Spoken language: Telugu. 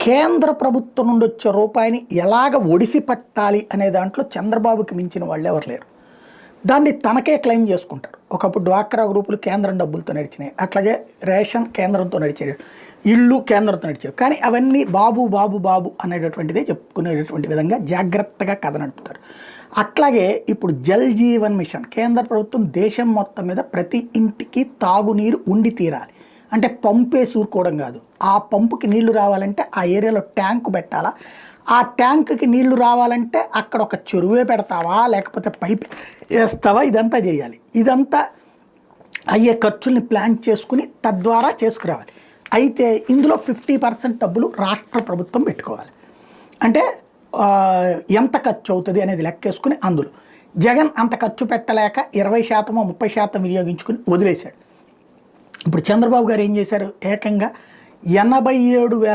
కేంద్ర ప్రభుత్వం నుండి వచ్చే రూపాయిని ఎలాగ ఒడిసి పట్టాలి అనే దాంట్లో చంద్రబాబుకి మించిన వాళ్ళు ఎవరు లేరు. దాన్ని తనకే క్లెయిమ్ చేసుకుంటారు. ఒకప్పుడు డ్వాక్రా గ్రూపులు కేంద్రం డబ్బులతో నడిచినాయి. అట్లాగే రేషన్ కేంద్రంతో నడిచేవి. ఇళ్ళు కేంద్రంతో నడిచేవి. కానీ అవన్నీ బాబు బాబు బాబు అనేటటువంటిదే చెప్పుకునేటటువంటి విధంగా జాగ్రత్తగా కథ నడుపుతారు. అట్లాగే ఇప్పుడు జల్ జీవన్ మిషన్ కేంద్ర ప్రభుత్వం దేశం మొత్తం మీద ప్రతి ఇంటికి తాగునీరు ఉండి తీరాలి. అంటే పంపే సూరుకోవడం కాదు. ఆ పంపుకి నీళ్ళు రావాలంటే ఆ ఏరియాలో ట్యాంక్ పెట్టాలా? ఆ ట్యాంక్కి నీళ్ళు రావాలంటే అక్కడ ఒక చెరువే పెడతావా? లేకపోతే పైప్ వేస్తావా? ఇదంతా చేయాలి. ఇదంతా అయ్యే ఖర్చుల్ని ప్లాన్ చేసుకుని తద్వారా చేసుకురావాలి. అయితే ఇందులో ఫిఫ్టీ పర్సెంట్ డబ్బులు రాష్ట్ర ప్రభుత్వం పెట్టుకోవాలి. అంటే ఎంత ఖర్చు అవుతుంది అనేది లెక్కేసుకుని అందులో. జగన్ అంత ఖర్చు పెట్టలేక ఇరవై శాతమో ముప్పై శాతం వినియోగించుకుని వదిలేశాడు. ఇప్పుడు చంద్రబాబు గారు ఏం చేశారు? ఏకంగా ఎనభై ఏడు వేల